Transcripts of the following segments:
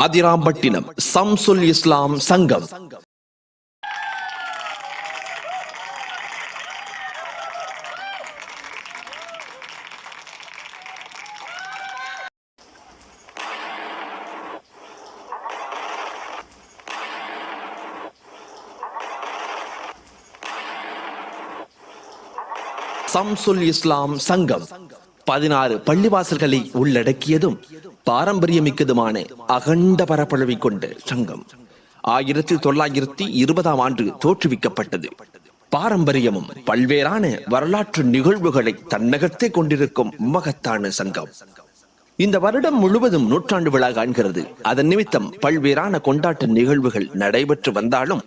அதிராம்பட்டினம் சம்சுல் இஸ்லாம் சங்கம். சம்சுல் இஸ்லாம் சங்கம் பதினாறு பள்ளிவாசல்களை உள்ளடக்கியதும் பாரம்பரியமிக்கதுமான அகண்ட பரப்பளவை கொண்ட சங்கம். ஆயிரத்தி தொள்ளாயிரத்தி இருபதாம் ஆண்டு தோற்றுவிக்கப்பட்டது. பாரம்பரியமும் பல்வேறான வரலாற்று நிகழ்வுகளை தன்னகத்தே கொண்டிருக்கும் மகத்தான சங்கம். இந்த வருடம் முழுவதும் நூற்றாண்டு விழா காண்கிறது. அதன் நிமித்தம் பல்வேறான கொண்டாட்ட நிகழ்வுகள் நடைபெற்று வந்தாலும்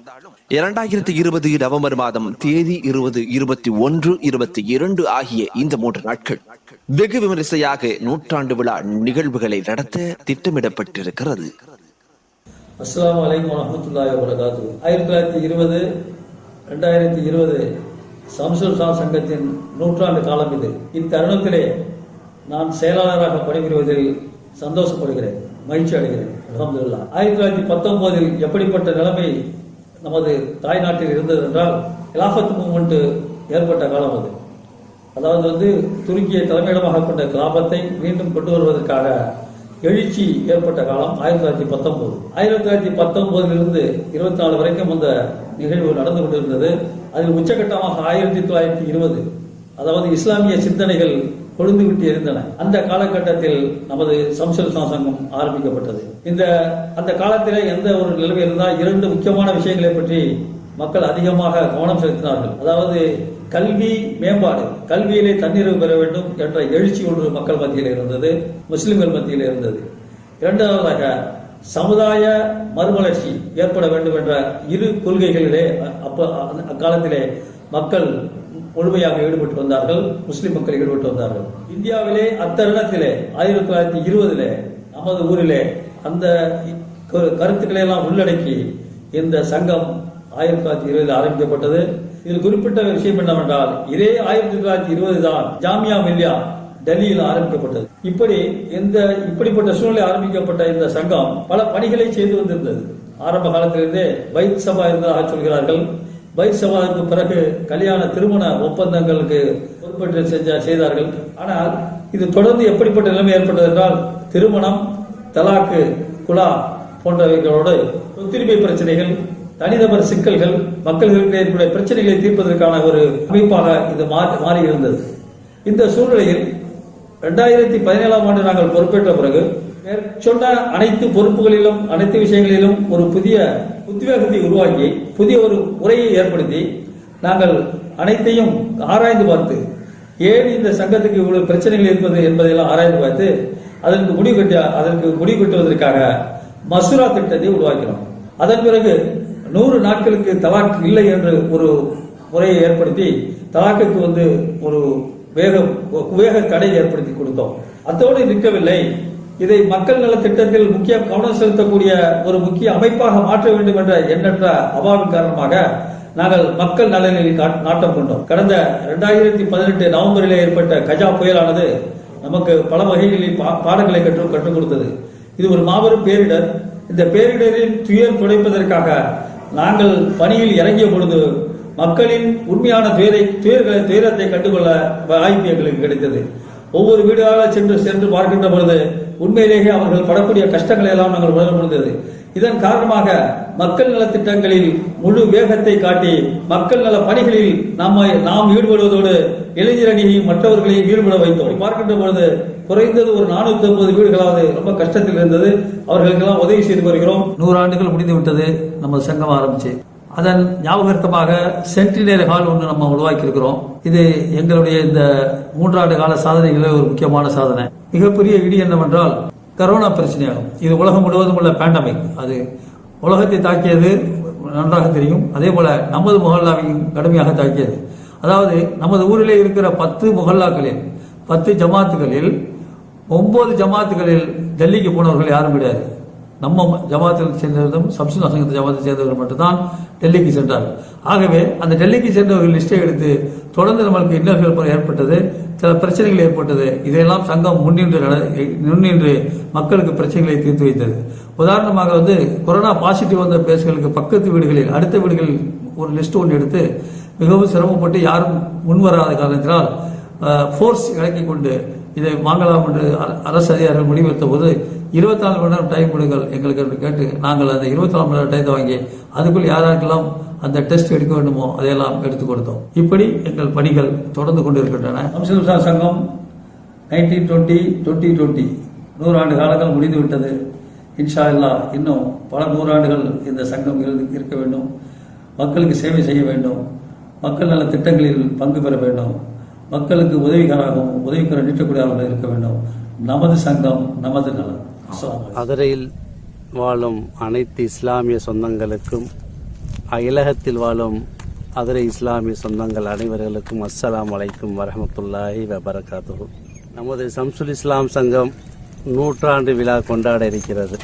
இரண்டாயிரத்தி இருபது நவம்பர் மாதம் தேதி இருபது இருபத்தி ஒன்று இருபத்தி இரண்டு ஆகிய இந்த மூன்று நாட்கள் வெகு விமரிசையாக நூற்றாண்டு விழா நிகழ்வுகளை நடத்த திட்டமிடப்பட்டிருக்கிறது. அஸ்லாம் அலைக்கும் வரஹ்மத்துல்லாஹி வரகாத்து ஆயிரத்தி தொள்ளாயிரத்தி இருபது ரெண்டாயிரத்தி இருபது சம்சுல்சா சங்கத்தின் நூற்றாண்டு காலம் இது. இத்தருணத்திலே நான் செயலாளராக பணிபுரிவதில் சந்தோஷப்படுகிறேன் மகிழ்ச்சி அடைகிறேன் அல்ஹம்துலில்லாஹ் ஆயிரத்தி தொள்ளாயிரத்தி பத்தொன்பதில் எப்படிப்பட்ட நிலைமை நமது தாய்நாட்டில் இருந்தது என்றால் கிலாஃபத் மூமெண்ட் ஏற்பட்ட காலம் அது. அதாவது வந்து துருக்கியை தலைமையிடமாக கொண்ட கிலாபத்தை மீண்டும் கொண்டு வருவதற்காக எழுச்சி ஏற்பட்ட காலம் ஆயிரத்தி தொள்ளாயிரத்தி பத்தொன்பது. ஆயிரத்தி தொள்ளாயிரத்தி பத்தொன்பதிலிருந்து இருபத்தி நாலு வரைக்கும் அந்த நிகழ்வு நடந்து கொண்டிருந்தது. அதில் உச்சகட்டமாக ஆயிரத்தி தொள்ளாயிரத்தி இருபது. அதாவது இஸ்லாமிய சிந்தனைகள் கொழுந்து விட்டு இருந்தன அந்த காலகட்டத்தில் நமது சம்சல் சங்கம் ஆரம்பிக்கப்பட்டது. இந்த அந்த காலத்திலே எந்த ஒரு நிலைமை இருந்தால் இரண்டு முக்கியமான விஷயங்களை பற்றி மக்கள் அதிகமாக கவனம் செலுத்தினார்கள். அதாவது கல்வி மேம்பாடு கல்வியிலே தன்னிறைவு பெற வேண்டும் என்ற எழுச்சி ஒன்று மக்கள் மத்தியில் இருந்தது முஸ்லிம்கள் மத்தியில் இருந்தது. இரண்டாவதாக சமுதாய மறுமலர்ச்சி ஏற்பட வேண்டும் என்ற இரு கொள்கைகளிலே அப்ப அக்காலத்திலே மக்கள் முழுமையாக ஈடுபட்டு வந்தார்கள் முஸ்லிம் மக்கள் ஈடுபட்டு வந்தார்கள். இந்தியாவிலே அத்தருணத்திலே ஆயிரத்தி தொள்ளாயிரத்தி இருபதிலே நமது ஊரிலே அந்த கருத்துக்களை எல்லாம் உள்ளடக்கி இந்த சங்கம் ஆயிரத்தி தொள்ளாயிரத்தி இருபதில் ஆரம்பிக்கப்பட்டது. இதில் குறிப்பிட்ட விஷயம் என்னவென்றால் இதே ஆயிரத்தி தொள்ளாயிரத்தி இருபது தான் ஜாமியா மில்லியா டெல்லியில் ஆரம்பிக்கப்பட்டது. இப்படி இந்த இப்படிப்பட்ட சூழ்நிலை ஆரம்பிக்கப்பட்ட இந்த சங்கம் பல பணிகளை செய்து வந்திருந்தது. ஆரம்ப காலத்திலிருந்தே வைத் சபா இருந்ததாக சொல்கிறார்கள். வைத் சபாவுக்கு பிறகு கல்யாண திருமண ஒப்பந்தங்களுக்கு பொறுப்பேற்று செஞ்ச செய்தார்கள். ஆனால் இது தொடர்ந்து எப்படிப்பட்ட நிலைமை ஏற்பட்டது என்றால் திருமணம் தலாக்கு குலா போன்றவைகளோடு சொத்துரிமை பிரச்சனைகள் தனிநபர் சிக்கல்கள் மக்களுக்கு ஏற்படைய பிரச்சனைகளை தீர்ப்பதற்கான ஒரு அமைப்பாக இது மாறி மாறி இருந்தது இந்த சூழ்நிலையில் இரண்டாயிரத்தி பதினேழாம் ஆண்டு நாங்கள் பொறுப்பேற்ற பிறகு சொன்ன அனைத்து பொறுப்புகளிலும் அனைத்து விஷயங்களிலும் ஒரு புதிய உத்வேகத்தை உருவாக்கி புதிய ஒரு முறையை ஏற்படுத்தி நாங்கள் அனைத்தையும் ஆராய்ந்து பார்த்து ஏன் இந்த சங்கத்துக்கு இவ்வளவு பிரச்சனைகள் இருப்பது என்பதையெல்லாம் ஆராய்ந்து பார்த்து அதற்கு முடிவு கட்ட அதற்கு முடிவு கட்டுவதற்காக மசூரா திட்டத்தை உருவாக்கினோம். அதன் பிறகு நூறு நாட்களுக்கு தலாக் இல்லை என்று ஒரு முறையை ஏற்படுத்தி தலாக்குக்கு வந்து ஒரு வேக வேக தடை ஏற்படுத்தி கொடுத்தோம். அத்தோடு நிற்கவில்லை. இதை மக்கள் நல திட்டத்தில் முக்கிய கவனம் செலுத்தக்கூடிய ஒரு முக்கிய அமைப்பாக மாற்ற வேண்டும் என்ற எண்ணற்ற அபாவின் காரணமாக நாங்கள் மக்கள் நலனில் நாட்டம் கொண்டோம். கடந்த இரண்டாயிரத்தி பதினெட்டு நவம்பரில் ஏற்பட்ட கஜா புயலானது நமக்கு பல வகைகளில் பா- பாடங்களை கற்று கற்றுக் கொடுத்தது. இது ஒரு மாபெரும் பேரிடர். இந்த பேரிடரின் துயர் துடைப்பதற்காக நாங்கள் பணியில் இறங்கிய பொழுது மக்களின் உண்மையான துயரை துயர்களை துயரத்தை கண்டுகொள்ள வாய்ப்பு எங்களுக்கு கிடைத்தது. ஒவ்வொரு வீடுகளாக சென்று சென்று பார்க்கின்ற பொழுது உண்மையிலேயே அவர்கள் படக்கூடிய கஷ்டங்களை எல்லாம் நாங்கள் உணர முடிந்தது இதன் காரணமாக மக்கள் நல திட்டங்களில் முழு வேகத்தை காட்டி மக்கள் நல பணிகளில் நாம் நாம் ஈடுபடுவதோடு இளைஞரணியையும் மற்றவர்களையும் ஈடுபட வைத்தோம். பார்க்கின்ற பொழுது குறைந்தது ஒரு நானூத்தி ஐம்பது வீடுகளாவது ரொம்ப கஷ்டத்தில் இருந்தது. அவர்களுக்கெல்லாம் உதவி செய்து வருகிறோம். நூறு ஆண்டுகள் முடிந்து விட்டது நம்ம சங்கம் ஆரம்பிச்சு. அதன் ஞாபகார்த்தமாக சென்டினரி ஹால் ஒன்று நம்ம உருவாக்கி இருக்கிறோம் இது எங்களுடைய இந்த மூன்றாண்டு கால சாதனைகளில் ஒரு முக்கியமான சாதனை. மிகப்பெரிய இடி என்னவென்றால் கரோனா பிரச்சனையாகும். இது உலகம் முழுவதும் உள்ள பேண்டமிக் அது உலகத்தை தாக்கியது நன்றாக தெரியும். அதே போல நமது முகல்லாவையும் கடுமையாக தாக்கியது. அதாவது நமது ஊரிலே இருக்கிற பத்து முகல்லாக்களில் பத்து ஜமாத்துகளில் ஒன்பது ஜமாத்துகளில் டெல்லிக்கு போனவர்கள் யாரும் கிடையாது. நம்ம ஜமாத்தில் சேர்ந்தவர்களும் சம்சுன் அசங்கத்தை ஜமாத்தை சேர்ந்தவர்கள் மட்டும்தான் டெல்லிக்கு சென்றார்கள். ஆகவே அந்த டெல்லிக்கு சென்றவர்கள் லிஸ்டை எடுத்து தொடர்ந்து நம்மளுக்கு இன்னல்கள் ஏற்பட்டது சில பிரச்சனைகள் ஏற்பட்டது. இதையெல்லாம் சங்கம் முன்னின்று நட- முன்னின்று மக்களுக்கு பிரச்சனைகளை தீர்த்து வைத்தது. உதாரணமாக வந்து கொரோனா பாசிட்டிவ் வந்த பேசுகளுக்கு பக்கத்து வீடுகளில் அடுத்த வீடுகளில் ஒரு லிஸ்ட் ஒன்று எடுத்து மிகவும் சிரமப்பட்டு யாரும் முன்வராத காரணத்தினால் ஃபோர்ஸ் இறக்கி கொண்டு இதை வாங்கலாம் என்று அர- அரசு அதிகாரிகள் முடிவெடுத்த போது இருபத்தி நாலு மணி நேரம் டைம் கொடுங்கள் எங்களுக்கு என்று கேட்டு நாங்கள் அந்த இருபத்தி நாலு மணி நேரம் டைத்தை வாங்கி அதுக்குள் யாராருக்கெல்லாம் அந்த டெஸ்ட் எடுக்க வேண்டுமோ அதையெல்லாம் எடுத்து கொடுத்தோம். இப்படி எங்கள் பணிகள் தொடர்ந்து கொண்டிருக்கின்றன. அம்சம் சங்கம் நைன்டீன் டுவெண்ட்டி டுவெண்ட்டி டுவெண்ட்டி நூறாண்டு காலங்கள் முடிந்து விட்டது. இன்ஷா அல்லாஹ் இன்னும் பல நூறாண்டுகள் இந்த சங்கம் இருக்க வேண்டும். மக்களுக்கு சேவை செய்ய வேண்டும். மக்கள் நல திட்டங்களில் பங்கு பெற வேண்டும். மக்களுக்கு உதவிகராகவும் உதவிகரம் நீட்டக்கூடியவர்களாக இருக்க வேண்டும். நமது சங்கம் நமது நலம். மதுரையில் வாழும் அனைத்து இஸ்லாமிய சொந்தங்களுக்கும் அயலகத்தில் வாழும் மதுரை இஸ்லாமிய சொந்தங்கள் அனைவர்களுக்கும் அஸ்ஸலாம் அலைக்கும் வரமத்துல்லாஹி வபரகாத்து நமது சம்சுல் இஸ்லாம் சங்கம் நூற்றாண்டு விழா கொண்டாட இருக்கிறது.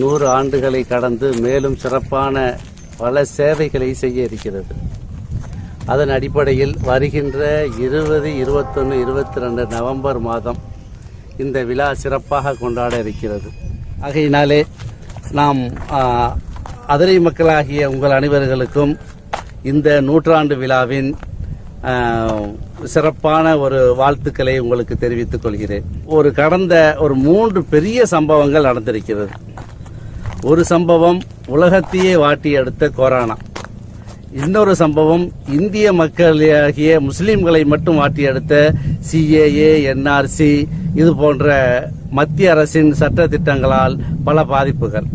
நூறு ஆண்டுகளை கடந்து மேலும் சிறப்பான பல சேவைகளை செய்ய இருக்கிறது. அதன் அடிப்படையில் வருகின்ற இருபது இருபத்தொன்று இருபத்தி ரெண்டு நவம்பர் மாதம் இந்த விழா சிறப்பாக கொண்டாட இருக்கிறது. ஆகையினாலே நாம் அதிரை மக்களாகிய உங்கள் அனைவர்களுக்கும் இந்த நூற்றாண்டு விழாவின் சிறப்பான ஒரு வாழ்த்துக்களை உங்களுக்கு தெரிவித்துக் கொள்கிறேன். ஒரு கடந்த ஒரு மூன்று பெரிய சம்பவங்கள் நடந்திருக்கிறது. ஒரு சம்பவம் உலகத்தையே வாட்டி எடுத்த கொரோனா. இன்னொரு சம்பவம் இந்திய மக்களாகிய முஸ்லீம்களை மட்டும் வாட்டி எடுத்த சிஏஏ என்ஆர்சி இது போன்ற மத்திய அரசின் சட்ட திட்டங்களால் பல பாதிப்புகள்.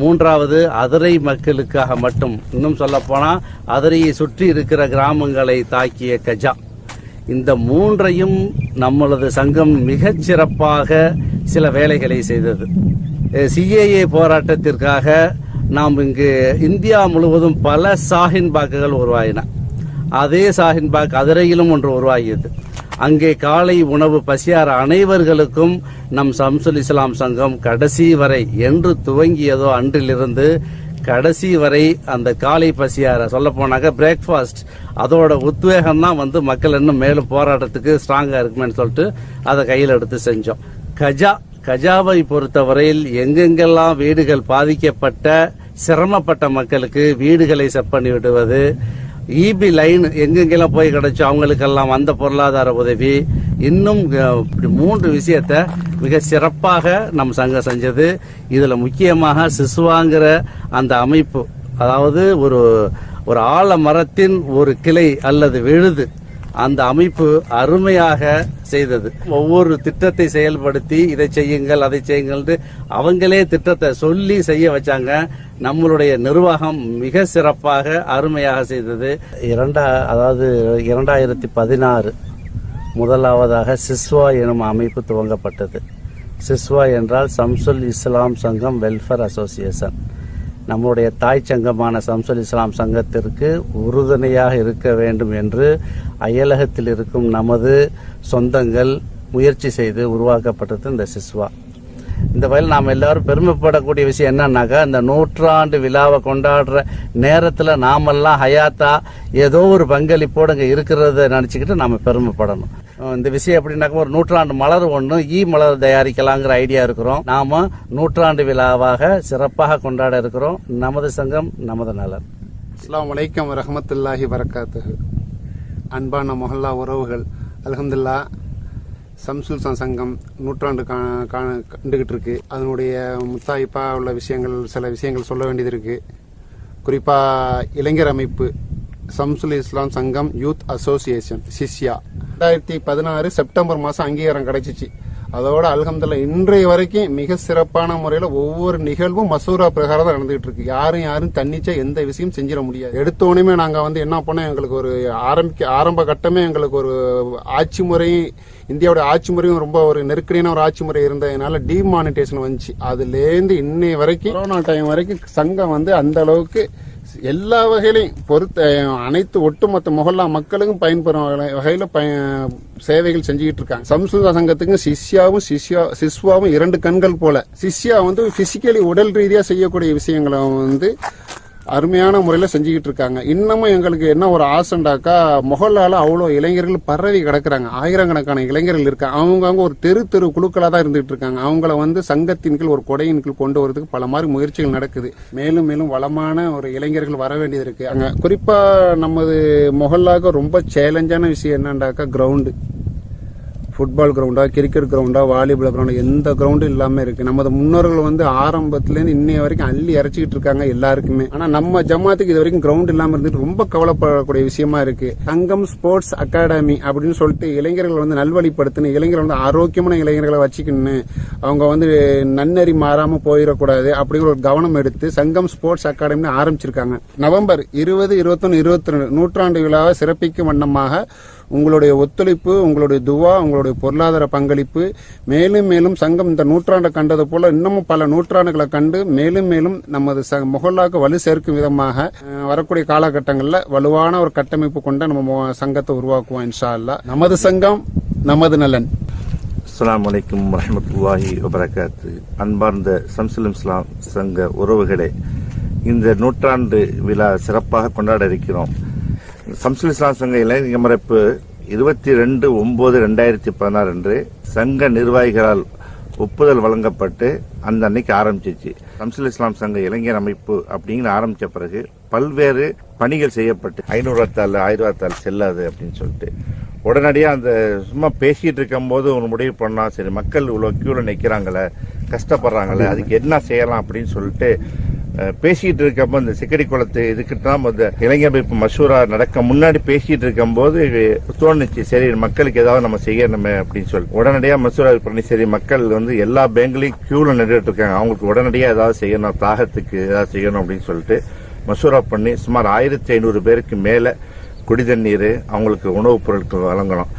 மூன்றாவது அதிரை மக்களுக்காக மட்டும் இன்னும் சொல்ல போனா அதிரையை சுற்றி இருக்கிற கிராமங்களை தாக்கிய கஜா. இந்த மூன்றையும் நம்மளது சங்கம் மிகச் சிறப்பாக சில வேலைகளை செய்தது. சிஏஏ போராட்டத்திற்காக நாம் இங்கு இந்தியா முழுவதும் பல சாஹின் பாக்குகள் உருவாயின. அதே சாஹின் பாக் அதிரையிலும் ஒன்று உருவாகியது. அங்கே காலை உணவு பசியார அனைவர்களுக்கும் நம் சம்சுல் இஸ்லாம் சங்கம் கடைசி வரை என்று துவங்கியதோ அன்றிலிருந்து கடைசி வரை அந்த காலை பசியார சொல்ல போனாக்க பிரேக்ஃபாஸ்ட் அதோட உத்வேகம் தான் வந்து மக்கள் இன்னும் மேலும் போராட்டத்துக்கு ஸ்ட்ராங்கா இருக்குமேன்னு சொல்லிட்டு அதை கையில் எடுத்து செஞ்சோம். கஜா கஜாவை பொறுத்தவரையில் எங்கெங்கெல்லாம் வீடுகள் பாதிக்கப்பட்ட சிரமப்பட்ட மக்களுக்கு வீடுகளை செட் பண்ணி விடுவது இபி லைன் எங்கெங்கெல்லாம் போய் கிடைச்சோ அவங்களுக்கெல்லாம் வந்த பொருளாதார உதவி இன்னும் இப்படி மூன்று விஷயத்த மிக சிறப்பாக நம் சங்கம் செஞ்சது. இதில் முக்கியமாக சிசுவாங்கிற அந்த அமைப்பு அதாவது ஒரு ஒரு ஆலமரத்தின் ஒரு கிளை அல்லது விழுது அந்த அமைப்பு அருமையாக செய்தது. ஒவ்வொரு திட்டத்தை செயல்படுத்தி இதை செய்யுங்கள் அதை செய்யுங்கள் அவங்களே திட்டத்தை சொல்லி செய்ய வச்சாங்க. நம்மளுடைய நிர்வாகம் மிக சிறப்பாக அருமையாக செய்தது. இரண்டா அதாவது இரண்டாயிரத்தி பதினாறு முதலாவதாக சிஸ்வா எனும் அமைப்பு துவங்கப்பட்டது. சிஸ்வா என்றால் சம்சுல் இஸ்லாம் சங்கம் வெல்ஃபேர் அசோசியேஷன். நம்முடைய தாய் சங்கமான சம்சுல் இஸ்லாம் சங்கத்திற்கு உறுதுணையாக இருக்க வேண்டும் என்று அயலகத்தில் இருக்கும் நமது சொந்தங்கள் முயற்சி செய்து உருவாக்கப்பட்டது இந்த சிஸ்வா. இந்த வகையில் நாம் எல்லாரும் பெருமைப்படக்கூடிய விஷயம் என்னன்னாக்கா இந்த நூற்றாண்டு விழாவை கொண்டாடுற நேரத்தில் நாமெல்லாம் ஹயாத்தா ஏதோ ஒரு பங்களிப்போடு இங்கே இருக்கிறத நினச்சிக்கிட்டு நாம் பெருமைப்படணும். இந்த விஷயம் எப்படின்னாக்க ஒரு நூற்றாண்டு மலர் ஒன்று ஈ மலர் தயாரிக்கலாங்கிற ஐடியா இருக்கிறோம். நாம நூற்றாண்டு விழாவாக சிறப்பாக கொண்டாட இருக்கிறோம். நமது சங்கம் நமது நலன். அஸ்லாம் வலைக்கம் ரஹமத்துல்லாஹி வரகாத்து அன்பான மொஹல்லா உறவுகள் அலகம்துல்லா சம்சுல்சான் சங்கம் நூற்றாண்டு கா- கண்டுகிட்டு இருக்கு அதனுடைய முத்தாய்ப்பா உள்ள விஷயங்கள் சில விஷயங்கள் சொல்ல வேண்டியது இருக்கு. குறிப்பா இளைஞர் அமைப்பு சம்சுல் இஸ்லாம் சங்கம் யூத் அசோசியேஷன் சிஷ்யா. ரெண்டாயிரத்தி பதினாறு செப்டம்பர் மாதம் அங்கீகாரம் கிடைச்சிச்சு. அதோட அல்ஹம்துல்லா இன்றைய வரைக்கும் மிக சிறப்பான முறையில் ஒவ்வொரு நிகழ்வும் மசூரா பிரகாரம் தான் நடந்துகிட்டு இருக்கு. யாரும் யாரும் தன்னிச்சா எந்த விஷயம் செஞ்சிட முடியாது. எடுத்தோடனே நாங்கள் வந்து என்ன பண்ணோம்? எங்களுக்கு ஒரு ஆரம்பிக்க ஆரம்ப கட்டமே எங்களுக்கு ஒரு ஆட்சி முறையும் இந்தியாவோட ஆட்சி முறையும் ரொம்ப ஒரு நெருக்கடியான ஒரு ஆட்சி முறை இருந்ததுனால டிமானிட்டேஷன் வந்துச்சு. அதுலேருந்து இன்னைய வரைக்கும் கொரோனா டைம் வரைக்கும் சங்கம் வந்து அந்த அளவுக்கு எல்லா வகையிலையும் பொறுத்த அனைத்து ஒட்டுமொத்த மொஹல்லா மக்களுக்கும் பயன்பெறும் வகையில- பய- சேவைகள் செஞ்சுக்கிட்டு இருக்காங்க. சம்ஸ்கிருத சங்கத்துக்கும் சிஷ்யாவும் சிஷ்யா சிஸ்வாவும் இரண்டு கண்கள் போல. சிஷ்யா வந்து பிசிக்கலி உடல் ரீதியா செய்யக்கூடிய விஷயங்களை வந்து அருமையான முறையில் செஞ்சுக்கிட்டு இருக்காங்க. இன்னமும் எங்களுக்கு என்ன ஒரு ஆசைண்டாக்கா மொஹல்லால அவ்வளோ இளைஞர்கள் பரவி கிடக்குறாங்க. ஆயிரக்கணக்கான இளைஞர்கள் இருக்காங்க அவங்கவுங்க ஒரு தெரு தெரு குழுக்களாக தான் இருந்துகிட்டு இருக்காங்க. அவங்கள வந்து சங்கத்தின் கீழ் ஒரு கொடையின் கீழ் கொண்டு வரதுக்கு பல மாதிரி முயற்சிகள் நடக்குது. மேலும் மேலும் வளமான ஒரு இளைஞர்கள் வர வேண்டியது இருக்கு. அங்கே குறிப்பாக நமது முகல்லாக ரொம்ப சேலஞ்சான விஷயம் என்னண்டாக்கா கிரவுண்டு ஃபுட்பால் கிரவுண்டா கிரிக்கெட் கிரவுண்டா வாலிபால் கிரவுண்டா எந்த கிரவுண்டும் இல்லாம இருக்கு. நமது முன்னோர்கள் வந்து ஆரம்பத்துலேருந்து இன்னைய வரைக்கும் அள்ளி இறச்சிக்கிட்டு இருக்காங்க எல்லாருக்குமே. ஆனா நம்ம ஜமாத்துக்கு இது வரைக்கும் கிரவுண்ட் இல்லாம இருந்துட்டு ரொம்ப கவலைப்படக்கூடிய விஷயமா இருக்கு. சங்கம் ஸ்போர்ட்ஸ் அகாடமி அப்படின்னு சொல்லிட்டு இளைஞர்கள் வந்து நல்வழிப்படுத்தணும் இளைஞர்கள் வந்து ஆரோக்கியமான இளைஞர்களை வச்சுக்கணும் அவங்க வந்து நன்னறி மாறாம போயிடக்கூடாது அப்படிங்கிற ஒரு கவனம் எடுத்து சங்கம் ஸ்போர்ட்ஸ் அகாடமி ஆரம்பிச்சிருக்காங்க. நவம்பர் இருபது இருபத்தொன்னு இருபத்தி ரெண்டு நூற்றாண்டு விழாவை சிறப்பிக்கும் வண்ணமாக உங்களுடைய ஒத்துழைப்பு உங்களுடைய துவா உங்களுடைய பொருளாதார பங்களிப்பு மேலும் மேலும் சங்கம் இந்த நூற்றாண்டை கண்டது போல இன்னமும் பல நூற்றாண்டுகளை கண்டு மேலும் மேலும் நமது ச- முகல்லாக்கு வலு சேர்க்கும் விதமாக வரக்கூடிய காலகட்டங்களில் வலுவான ஒரு கட்டமைப்பு கொண்ட நம்ம மு- சங்கத்தை உருவாக்குவோம் இன்ஷா அல்லாஹ் நமது சங்கம் நமது நலன். அஸ்லாம் அலைக்கும் வரமத்துல்லாஹி வபரகாத்து. அன்பார்ந்த சம்சுல் இஸ்லாம் சங்க உறவுகளே இந்த நூற்றாண்டு விழா சிறப்பாக கொண்டாட இருக்கிறோம். சம்சில் இஸ்லாம் சங்க இளைஞர் மறைப்பு இருபத்தி ரெண்டு ஒன்பது ரெண்டாயிரத்தி பதினாறு அன்று சங்க நிர்வாகிகளால் ஒப்புதல் வழங்கப்பட்டு அந்த அன்னைக்கு ஆரம்பிச்சிச்சு. சம்சுல் இஸ்லாம் சங்க இளைஞர் அமைப்பு அப்படிங்கிற ஆரம்பிச்ச பிறகு பல்வேறு பணிகள் செய்யப்பட்டு ஐநூறுவத்தாள் ஆயிரத்தாள் செல்லாது அப்படின்னு சொல்லிட்டு. உடனடியாக அந்த சும்மா பேசிட்டு இருக்கும்போது ஒரு முடிவு பண்ணா சரி மக்கள் இவ்வளோ கியூல நிற்கிறாங்களே கஷ்டப்படுறாங்களே அதுக்கு என்ன செய்யலாம் அப்படின்னு சொல்லிட்டு பேசிட்டு இருக்கப்போ இந்த சிக்கடி குளத்து இதுக்கிட்ட தான் இந்த இளைஞர் அமைப்பு மசூரா நடக்க முன்னாடி பேசிட்டு இருக்கும்போது தோணுச்சு. சரி மக்களுக்கு ஏதாவது நம்ம செய்யணுமே அப்படின்னு சொல்லி. உடனடியா மசூரா பண்ணி சரி மக்கள் வந்து எல்லா பேங்க்லயும் கியூல நின்றுட்டு இருக்காங்க. அவங்களுக்கு உடனடியா ஏதாவது செய்யணும் தாகத்துக்கு ஏதாவது செய்யணும் அப்படின்னு சொல்லிட்டு மசூரா பண்ணி சுமார் ஆயிரத்தி ஐநூறு பேருக்கு மேல குடி தண்ணீர் அவங்களுக்கு உணவுப் பொருட்கள் வழங்கணும்.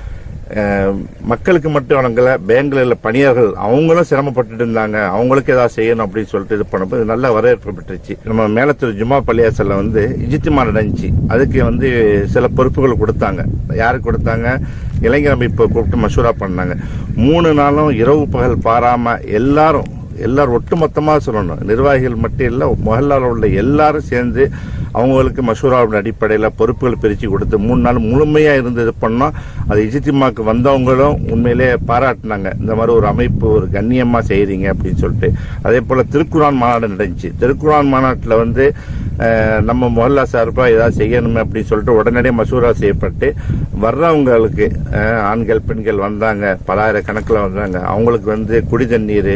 மக்களுக்கு மட்டும் வழங்கல பேங்க்ல பணியாளர்கள் அவங்களும் சிரமப்பட்டுட்டு இருந்தாங்க. அவங்களுக்கு ஏதாவது செய்யணும் அப்படின்னு சொல்லிட்டு இது பண்ணும்போது நல்ல வரவேற்பு பெற்றுச்சு. நம்ம மேலத்தூர் ஜும்மா பள்ளியாசல்ல வந்து இஜித்துமா நடந்துச்சு அதுக்கு வந்து சில பொறுப்புகள் கொடுத்தாங்க. யாருக்கு கொடுத்தாங்க? இளைஞர் அமைப்பு கூப்பிட்டு மசூரா பண்ணாங்க. மூணு நாளும் இரவு பகல் பாராம எல்லாரும் எல்லாரும் ஒட்டுமொத்தமாக சொல்லணும். நிர்வாகிகள் மட்டும் இல்லை மொஹல்லாவில் உள்ள எல்லாரும் சேர்ந்து அவங்களுக்கு மசூராவின் அடிப்படையில் பொறுப்புகள் பிரித்து கொடுத்து மூணு நாள் முழுமையாக இருந்து இது பண்ணோம் அது இஜித்திமாக்கு வந்தவங்களும் உண்மையிலே பாராட்டினாங்க. இந்த மாதிரி ஒரு அமைப்பு ஒரு கண்ணியமாக செய்கிறீங்க அப்படின்னு சொல்லிட்டு. அதே போல் திருக்குறான் மாநாடு நடந்துச்சு. திருக்குறான் மாநாட்டில் வந்து நம்ம மொஹல்லா சார்பாக ஏதாவது செய்யணுமே அப்படின்னு சொல்லிட்டு உடனடியாக மசூரா செய்யப்பட்டு வர்றவங்களுக்கு ஆண்கள் பெண்கள் வந்தாங்க. பலாயிரக்கணக்கில் வந்தாங்க. அவங்களுக்கு வந்து குடி தண்ணீர்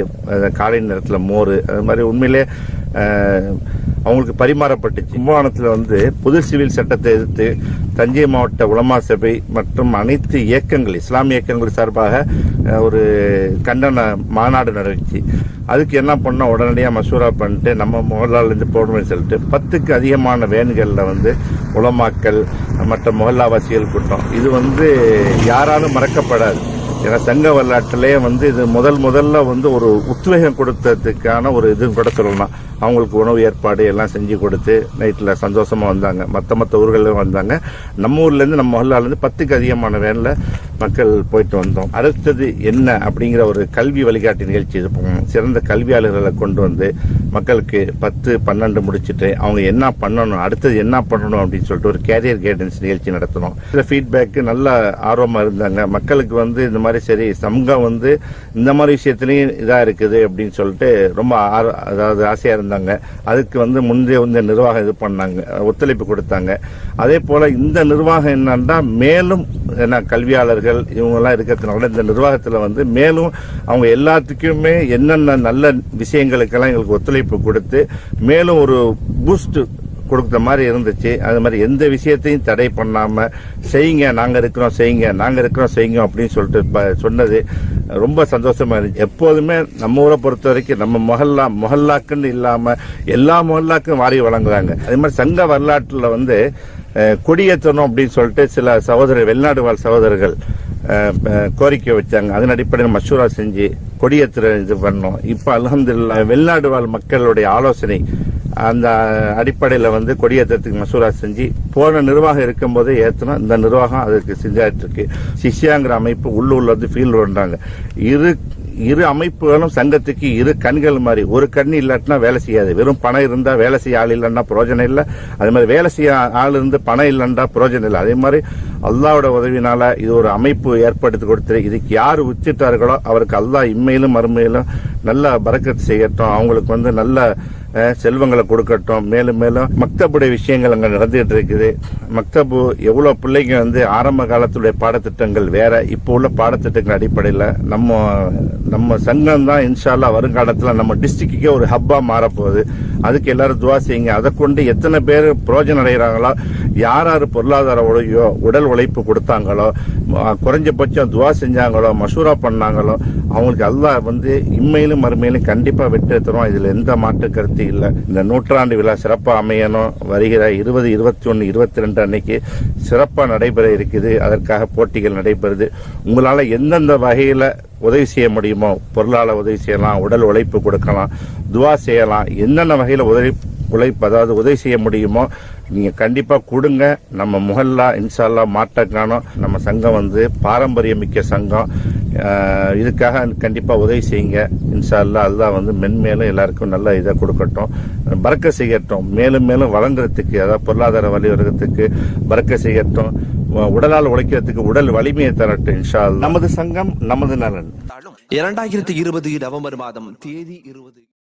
காலை நேரத்தில் மோர் அது மாதிரி உண்மையிலே அவங்களுக்கு பரிமாறப்பட்டுச்சு. கும்பகோணத்தில் வந்து புது சிவில் சட்டத்தை எதிர்த்து தஞ்சை மாவட்ட உலமா சபை மற்றும் அனைத்து இயக்கங்கள் இஸ்லாமிய இயக்கங்கள் சார்பாக ஒரு கண்டன மாநாடு நடந்துச்சு. அதுக்கு என்ன பண்ணோம்? உடனடியாக மசூரா பண்ணிட்டு நம்ம மொஹல்லாலேருந்து போடணும்னு சொல்லிட்டு பத்துக்கு அதிகமான வேன்களில் வந்து உலமாக்கள் மற்ற மொஹல்லாவாசிகள் கூட்டம். இது வந்து யாராலும் மறக்கப்படாது. ஏன்னா சங்க வரலாற்றிலே வந்து இது முதல் முதல்ல வந்து ஒரு உத்வேகம் கொடுத்ததுக்கான ஒரு இது கூட சொல்லலாம். அவங்களுக்கு உணவு ஏற்பாடு எல்லாம் செஞ்சு கொடுத்து நைட்டில் சந்தோஷமாக வந்தாங்க. மற்ற மற்ற ஊர்களில் வந்தாங்க. நம்ம ஊர்லேருந்து நம்ம மொஹல்லாலேருந்து பத்துக்கு அதிகமான வேனில் மக்கள் போயிட்டு வந்தோம். அடுத்தது என்ன அப்படிங்கிற ஒரு கல்வி வழிகாட்டு நிகழ்ச்சி இருப்போம் சிறந்த கல்வியாளர்களை கொண்டு வந்து மக்களுக்கு பத்து பன்னெண்டு முடிச்சுட்டு அவங்க என்ன பண்ணணும் அடுத்தது என்ன பண்ணணும் அப்படின்னு சொல்லிட்டு ஒரு கேரியர் கைடன்ஸ் நிகழ்ச்சி நடத்தணும் சில ஃபீட்பேக் நல்ல ஆர்வமாக இருந்தாங்க. மக்களுக்கு வந்து இந்த மாதிரி சரி சமூகம் வந்து இந்த மாதிரி விஷயத்துலையும் இதாக இருக்குது அப்படின்னு சொல்லிட்டு ரொம்ப ஆர்- அதாவது ஆசையாக இருந்தாங்க அதுக்கு வந்து முந்தைய வந்து நிர்வாகம் இது பண்ணாங்க. ஒத்துழைப்பு கொடுத்தாங்க. அதே போல இந்த நிர்வாகம் என்னன்னா மேலும் என்ன கல்வியாளர்கள் இவங்கெல்லாம் இருக்கிறதுனால இந்த நிர்வாகத்தில் வந்து மேலும் அவங்க எல்லாத்துக்குமே என்னென்ன நல்ல விஷயங்களுக்கெல்லாம் எங்களுக்கு ஒத்துழைப்பு கொடுத்து மேலும் ஒரு பூஸ்ட் கொடுக்குற மாதிரி இருந்துச்சு. அது மாதிரி எந்த விஷயத்தையும் தடை பண்ணாம செய்யுங்க நாங்க இருக்கிறோம் செய்யுங்க நாங்க இருக்கிறோம் செய்யுங்க அப்படின்னு சொல்லிட்டு சொன்னது ரொம்ப சந்தோஷமா இருந்துச்சு. எப்போதுமே நம்ம ஊரை பொறுத்த வரைக்கும் நம்ம மொஹல்லா மொஹல்லாக்குன்னு இல்லாம எல்லா மொஹல்லாக்கும் வாரி வழங்குறாங்க. அதே மாதிரி சங்க வரலாற்றுல வந்து கொடியேற்றணும் அப்படின்னு சொல்லிட்டு சில சகோதரர் வெளிநாடு வாழ் சகோதரர்கள் கோரிக்கை வச்சாங்க. அதன் அடிப்படையில் மசூரா செஞ்சு கொடியேற்ற இது பண்ணோம். இப்ப அலமதுல்லா வெளிநாடு வாழ் மக்களுடைய ஆலோசனை அந்த அடிப்படையில் வந்து கொடியேற்றத்துக்கு மசூரா செஞ்சு போன நிர்வாகம் இருக்கும்போதே ஏற்றணும் இந்த நிர்வாகம் அதுக்கு செஞ்சாட்டு இருக்கு சிஷ்யாங்கிற அமைப்பு உள்ளூர்ல வந்து ஃபீல்டு பண்றாங்க இரு இரு அமைப்புகளும் சங்கத்துக்கு இரு கண்கள் மாதிரி. ஒரு கண் இல்லாட்டினா வேலை செய்யாது. வெறும் பணம் இருந்தா வேலை செய்ய ஆள் இல்லைன்னா பிரோஜனம் இல்லை. அதே மாதிரி வேலை செய்ய ஆள் இருந்து பணம் இல்லைன்னா பிரயோஜனம் இல்லை. அதே மாதிரி அல்லாவோட உதவினால இது ஒரு அமைப்பு ஏற்படுத்தி கொடுத்து இதுக்கு யார் உச்சிட்டார்களோ அவருக்கு அல்லா இம்மையிலும் மறுமையிலும் நல்ல பறக்கத்து செய்யட்டும். அவங்களுக்கு வந்து நல்ல செல்வங்களை கொடுக்கட்டும். மேலும் மேலும் மக்தபுடைய விஷயங்கள் அங்கே நடந்துகிட்டு இருக்குது மக்தபு எவ்வளோ பிள்ளைங்க வந்து ஆரம்ப காலத்துடைய பாடத்திட்டங்கள் வேற இப்போ உள்ள பாடத்திட்டங்கள் அடிப்படையில் நம்ம நம்ம சங்கம் தான் இன்ஷால்லா வருங்காலத்தில் நம்ம டிஸ்ட்ரிக்டுக்கே ஒரு ஹப்பாக மாறப்போகுது. அதுக்கு எல்லாரும் துவா செய்யுங்க. அதை கொண்டு எத்தனை பேர் பிரயோஜனம் அடைகிறாங்களோ யார் யார் பொருளாதார உழையோ உடல் உழைப்பு கொடுத்தாங்களோ குறைஞ்சபட்சம் துவா செஞ்சாங்களோ மசூரா பண்ணாங்களோ அவங்களுக்கு அல்லாஹ் வந்து இம்மையிலும் மறுமையிலும் கண்டிப்பாக வெற்றி தரும் இதில் எந்த மாற்று கருத்து இல்லை. இந்த நூற்றாண்டு விழா சிறப்பாக அமையணும். வருகிற இருபது இருபத்தி ஒன்று இருபத்தி ரெண்டு அன்னைக்கு சிறப்பாக நடைபெற இருக்குது. அதற்காக போட்டிகள் நடைபெறுது. உங்களால் எந்தெந்த வகையில் உதவி செய்ய முடியுமோ பொருளாளர் உதவி செய்யலாம் உடல் உழைப்பு கொடுக்கலாம் துவா செய்யலாம் என்னென்ன வகையில் உதவி உழைப்பு அதாவது உதவி செய்ய முடியுமோ நீங்கள் கண்டிப்பாக கொடுங்க. நம்ம முகல்லா இன்ஷால்லா மாட்டக்கானோ நம்ம சங்கம் வந்து பாரம்பரியமிக்க சங்கம். இதுக்காக கண்டிப்பா உதவி செய்யுங்க. இன்ஷால்லா அதுதான் வந்து மென்மேலும் எல்லாருக்கும் நல்ல இதை கொடுக்கட்டும். பறக்க செய்யட்டும். மேலும் மேலும் வழங்குறதுக்கு அதாவது பொருளாதார வழிவரத்துக்கு பறக்க செய்யட்டும். உடலால் உழைக்கிறதுக்கு உடல் வலிமையை தரட்டும் இன்ஷா அல்லாஹ். நமது சங்கம் நமது நலன். இரண்டாயிரத்தி இருபது நவம்பர் மாதம் தேதி இருபது